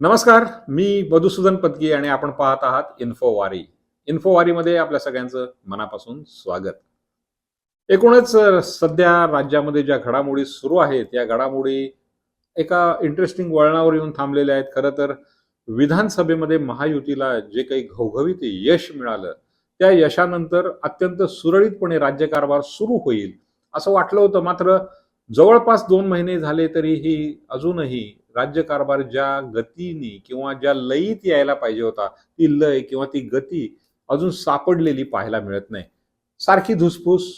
नमस्कार मी मधुसूदन पत्की आणि आपण पाहत आहात इन्फोवारी. इन्फोवारीमध्ये आपल्या सगळ्यांचं मनापासून स्वागत. एकूणच सध्या राज्यामध्ये ज्या घडामोडी सुरू आहेत या घडामोडी एका इंटरेस्टिंग वळणावर येऊन थांबलेल्या आहेत. खरं तर विधानसभेमध्ये महायुतीला जे काही घवघवीत यश मिळालं त्या यशानंतर अत्यंत सुरळीतपणे राज्यकारभार सुरू होईल असं वाटलं होतं. मात्र जवळपास दोन महिने झाले तरीही अजूनही राज्यकारभार ज्या गतीने किंवा ज्या लयीत यायला पाहिजे होता ती लय किंवा ती गती अजून सापडलेली पाहायला मिळत नाही. सारखी धुसफूस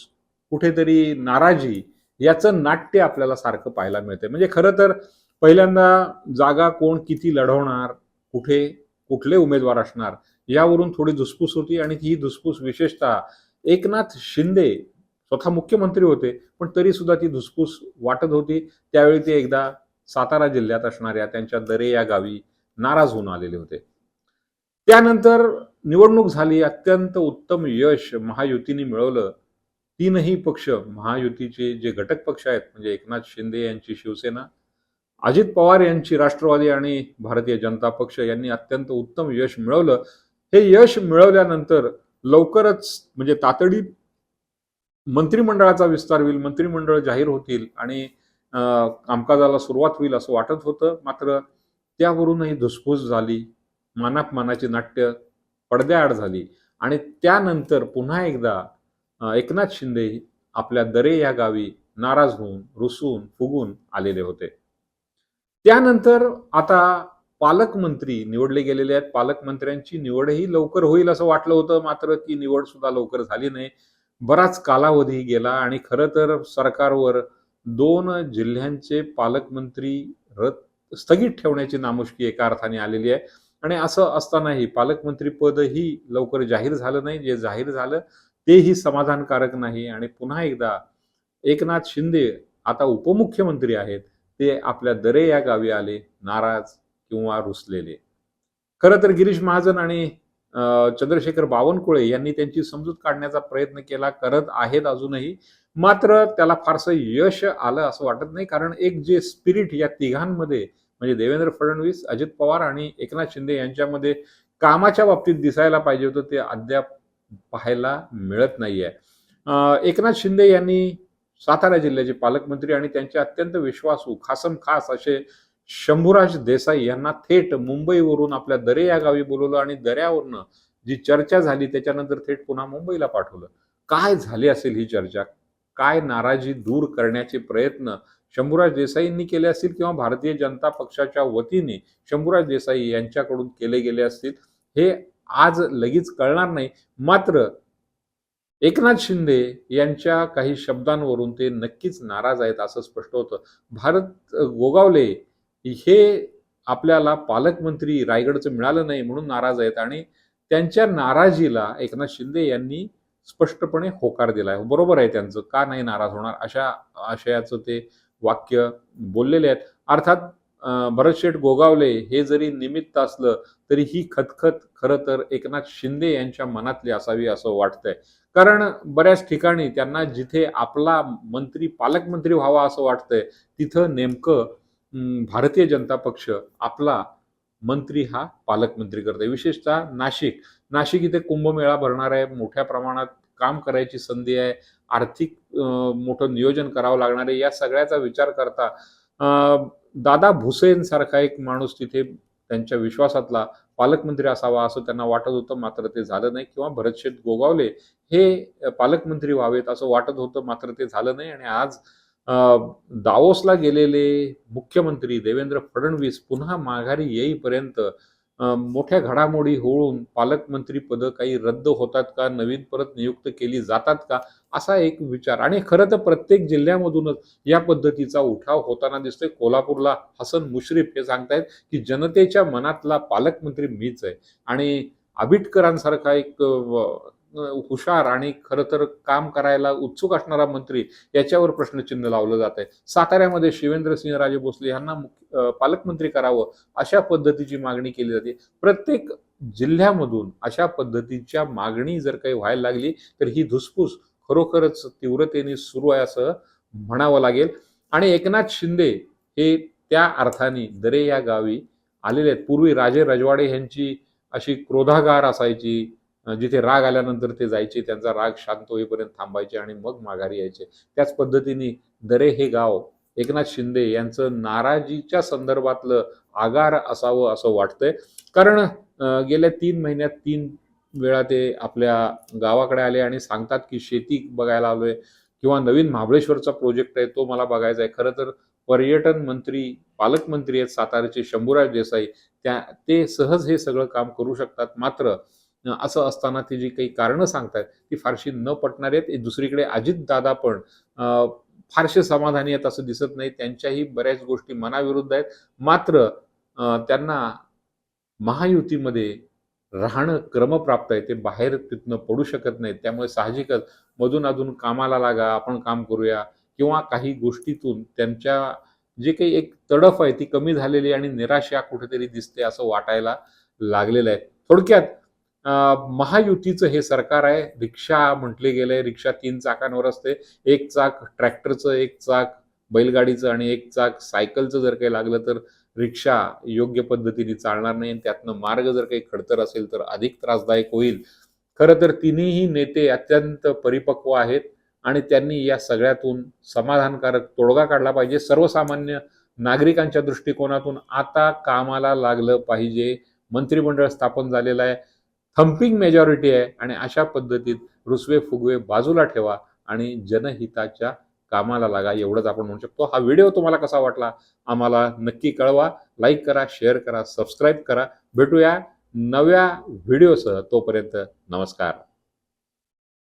कुठेतरी नाराजी याचं नाट्य आपल्याला सारखं पाहायला मिळते म्हणजे खरं तर पहिल्यांदा जागा कोण किती लढवणार कुठे कुठले उमेदवार असणार यावरून थोडी धुसफूस होती आणि ही धुसफूस विशेषतः एकनाथ शिंदे स्वतः मुख्यमंत्री होते पण तरी सुद्धा ती धुसफूस वाटत होती. त्यावेळी ते एकदा सातारा जिल्ह्यात असणाऱ्या त्यांच्या दरे या गावी नाराज होऊन आलेले होते. त्यानंतर निवडणूक झाली अत्यंत उत्तम यश महायुतीने मिळवलं. तीनही पक्ष महायुतीचे जे घटक पक्ष आहेत म्हणजे एकनाथ शिंदे यांची शिवसेना अजित पवार यांची राष्ट्रवादी आणि भारतीय जनता पक्ष यांनी अत्यंत उत्तम यश मिळवलं. हे यश मिळवल्यानंतर लवकरच म्हणजे तातडीत मंत्रिमंडळाचा विस्तार होईल मंत्रिमंडळ जाहीर होतील आणि कामकाजाला सुरुवात होईल असं वाटत होतं. मात्र त्यावरूनही धुसफूस झाली. मानाप मानाची नाट्य पडद्याआड झाली. आणि त्यानंतर पुन्हा एकदा एकनाथ शिंदे आपल्या दरे या गावी नाराज होऊन रुसून फुगून आलेले होते. त्यानंतर आता पालकमंत्री निवडले गेलेले आहेत. पालकमंत्र्यांची निवडही लवकर होईल असं वाटलं होतं. मात्र ती निवड सुद्धा लवकर झाली नाही. बराच कालावधी गेला आणि खरं तर सरकारवर दोन जिल्ह्यांचे पालकमंत्री रद्द स्थगित ठेवण्याची नामुष्की एका अर्थाने आलेली आहे. आणि असं असतानाही पालकमंत्री पदही लवकर जाहीर झालं नाही. जे जाहीर झालं तेही समाधानकारक नाही. आणि पुन्हा एकदा एकनाथ शिंदे आता उपमुख्यमंत्री आहेत. ते आपल्या दरे या गावी आले नाराज किंवा रुसलेले. खरं तर गिरीश महाजन आणि चंद्रशेखर बावनकुळे यांनी त्यांची समजूत काढण्याचा प्रयत्न केला. करत आहेत अजूनही. मात्र त्याला फारसं यश आलं असं वाटत नाही कारण एक जे स्पिरिट या तिघांमध्ये म्हणजे देवेंद्र फडणवीस अजित पवार आणि एकनाथ शिंदे यांच्यामध्ये कामाच्या बाबतीत दिसायला पाहिजे होतं ते अद्याप पाहायला मिळत नाहीये. अं, एकनाथ शिंदे यांनी सातारा जिल्ह्याचे पालकमंत्री आणि त्यांचे अत्यंत विश्वासू खासम खास असे शंभूराज देसाई यांना थेट मुंबईवरून आपल्या दरे या गावी बोलवलं आणि दऱ्यावरनं जी चर्चा झाली त्याच्यानंतर थेट पुन्हा मुंबईला पाठवलं. काय झाली असेल ही चर्चा? काय नाराजी दूर करण्याचे प्रयत्न शंभूराज देसाईंनी केले असतील किंवा भारतीय जनता पक्षाच्या वतीने शंभूराज देसाई यांच्याकडून केले गेले असतील हे आज लगेच कळणार नाही. मात्र एकनाथ शिंदे यांच्या काही शब्दांवरून ते नक्कीच नाराज आहेत असं स्पष्ट होतं. भारत गोगावले हे आपल्याला पालकमंत्री रायगडचं मिळालं नाही म्हणून नाराज आहेत आणि त्यांच्या नाराजीला एकनाथ शिंदे यांनी स्पष्टपणे होकार दिलाय. बरोबर आहे त्यांचं. का नाही नाराज होणार? अशा आशयाचं ते वाक्य बोललेले आहेत. अर्थात भरतशेठ गोगावले हे जरी निमित्त असलं तरी ही खतखत खरं तर एकनाथ शिंदे यांच्या मनातली असावी असं वाटतंय. कारण बऱ्याच ठिकाणी त्यांना जिथे आपला मंत्री पालकमंत्री व्हावा असं वाटतंय तिथं नेमकं भारतीय जनता पक्ष आपला मंत्री हा पालकमंत्री करते विशेषतः नाशिक. नाशिक इथे कुंभमेळा भरणार आहे. मोठ्या प्रमाणात काम करायची संधी आहे. आर्थिक मोठं नियोजन करावं लागणार आहे. या सगळ्याचा विचार करता अं, दादा भुसेन सारखा एक माणूस तिथे त्यांच्या विश्वासातला पालकमंत्री असावा असं त्यांना वाटत होतं. मात्र ते झालं नाही किंवा भरतशेठ गोगावले हे पालकमंत्री व्हावेत असं वाटत होतं. मात्र ते झालं नाही आणि आज दावोसला गेलेले मुख्यमंत्री देवेंद्र फडणवीस पुन्हा माघारी येईपर्यंत मोठ्या घडामोडी होऊन पालकमंत्री पदं काही रद्द होतात का नवीन परत नियुक्त केली जातात का असा एक विचार. आणि खरं तर प्रत्येक जिल्ह्यामधूनच या पद्धतीचा उठाव होताना दिसतोय. कोल्हापूरला हसन मुश्रीफ हे सांगतायत की जनतेच्या मनातला पालकमंत्री मीच आहे. आणि आबिटकरांसारखा एक हुशार आणि खरं तर काम करायला उत्सुक असणारा मंत्री याच्यावर प्रश्नचिन्ह लावलं जात आहे. साताऱ्यामध्ये शिवेंद्रसिंहराजे भोसले यांना मुख्य- पालकमंत्री करावं अशा पद्धतीची मागणी केली जाते. प्रत्येक जिल्ह्यामधून अशा पद्धतीच्या मागणी जर काही व्हायला लागली तर ही धुसफूस खरोखरच तीव्रतेने सुरू आहे असं म्हणावं लागेल. आणि एकनाथ शिंदे हे त्या अर्थाने दरे या गावी आलेले आहेत. पूर्वी राजे रजवाडे यांची अशी क्रोधागार असायची जिथे राग आल्यानंतर ते जायचे त्यांचा राग शांत होईपर्यंत थांबायचे आणि मग माघारी यायचे. त्याच पद्धतीने दरे हे गाव एकनाथ शिंदे यांचं नाराजीच्या संदर्भातलं आगार असावं असं वाटतंय. कारण गेल्या तीन महिन्यात तीन वेळा ते आपल्या गावाकडे आले आणि सांगतात की शेती बघायला आलोय किंवा नवीन महाबळेश्वरचा प्रोजेक्ट आहे तो मला बघायचा आहे. खरं तर पर्यटन मंत्री पालकमंत्री आहेत साताऱ्याचे शंभूराज देसाई त्या ते सहज हे सगळं काम करू शकतात. मात्र असं असताना ती जी काही कारणं सांगतायत ती फारशी न पटणारी आहेत. दुसरीकडे अजित दादा पण फारसे समाधानी आहेत असं दिसत नाही. त्यांच्याही बऱ्याच गोष्टी मनाविरुद्ध आहेत. मात्र त्यांना महायुतीमध्ये राहणं क्रमप्राप्त आहे. ते बाहेर तिथनं पडू शकत नाहीत. त्यामुळे साहजिकच मधून अधून कामाला लागा आपण काम करूया किंवा काही गोष्टीतून त्यांच्या जे काही एक तडफ आहे ती कमी झालेली आणि निराशा कुठेतरी दिसते असं वाटायला लागलेलं आहे. थोडक्यात महायुतीचं हे सरकार आहे. रिक्षा म्हटले गेले रिक्षा तीन चाकांवर असते. एक चाक ट्रॅक्टरचं एक चाक बैलगाडीचं आणि एक चाक सायकलचं जर काही लागलं तर रिक्षा योग्य पद्धतीने चालणार नाही आणि त्यातनं मार्ग जर काही खडतर असेल तर अधिक त्रासदायक होईल. खरं तर तिन्ही नेते अत्यंत परिपक्व आहेत आणि त्यांनी या सगळ्यातून समाधानकारक तोडगा काढला पाहिजे. सर्वसामान्य नागरिकांच्या दृष्टिकोनातून आता कामाला लागलं पाहिजे. मंत्रिमंडळ स्थापन झालेलं आहे. थम्पिंग मेजॉरिटी आहे आणि अशा पद्धतीत रुसवे फुगवे बाजूला ठेवा आणि जनहिताच्या कामाला लागा एवढंच आपण म्हणू शकतो. हा व्हिडिओ तुम्हाला कसा वाटला? आम्हाला नक्की कळवा. लाईक करा शेअर करा सबस्क्राईब करा. भेटूया नव्या व्हिडिओसह तोपर्यंत नमस्कार.